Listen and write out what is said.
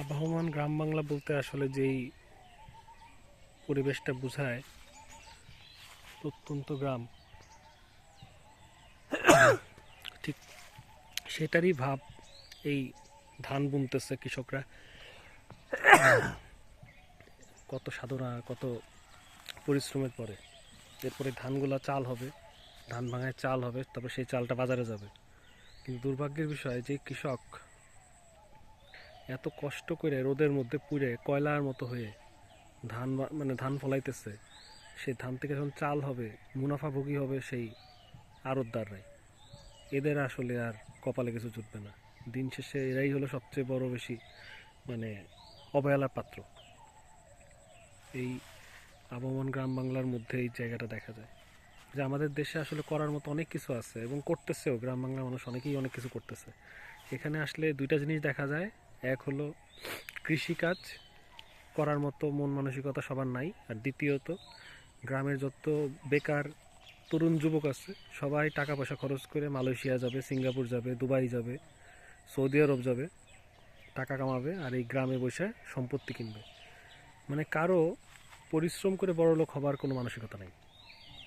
আবহমান গ্রাম বাংলা বলতে আসলে যেই পরিবেশটা বোঝায় প্রত্যন্ত গ্রাম। ঠিক সেটারই ভাব এই ধান বুনতেছে কৃষকরা। কত সাধনা, কত পরিশ্রমের পরে। এরপরে ধানগুলা চাল হবে, ধান ভাঙায় চাল হবে, তারপর সেই চালটা বাজারে যাবে। কিন্তু দুর্ভাগ্যের বিষয় যে কৃষক এত কষ্ট করে রোদের মধ্যে পুড়ে কয়লার মতো হয়ে ধান মানে ধান ফলাইতেছে, সেই ধান থেকে যখন চাল হবে, মুনাফাভোগী হবে সেই আড়তদাররাই এদের আসলে আর কপালে কিছু জুটবে না। দিন শেষে এরাই হলো সবচেয়ে বড় বেশি মানে অবহেলার পাত্র। এই আবহমান গ্রাম বাংলার মধ্যে এই জায়গাটা দেখা যায়। যে আমাদের দেশে আসলে করার মতো অনেক কিছু আছে এবং করতেছেও। গ্রাম বাংলার মানুষ অনেকেই অনেক কিছু করতেছে। এখানে আসলে দুইটা জিনিস দেখা যায়। এক হলো কৃষিকাজ করার মতো মন মানসিকতা সবার নাই। আর দ্বিতীয়ত, গ্রামের যত বেকার তরুণ যুবক আছে, সবাই টাকা পয়সা খরচ করে মালয়েশিয়া যাবে, সিঙ্গাপুর যাবে, দুবাই যাবে, সৌদি আরব যাবে, টাকা কামাবে আর এই গ্রামে বসে সম্পত্তি কিনবে। মানে কারও পরিশ্রম করে বড় লোক হবার কোনো মানসিকতা নাই।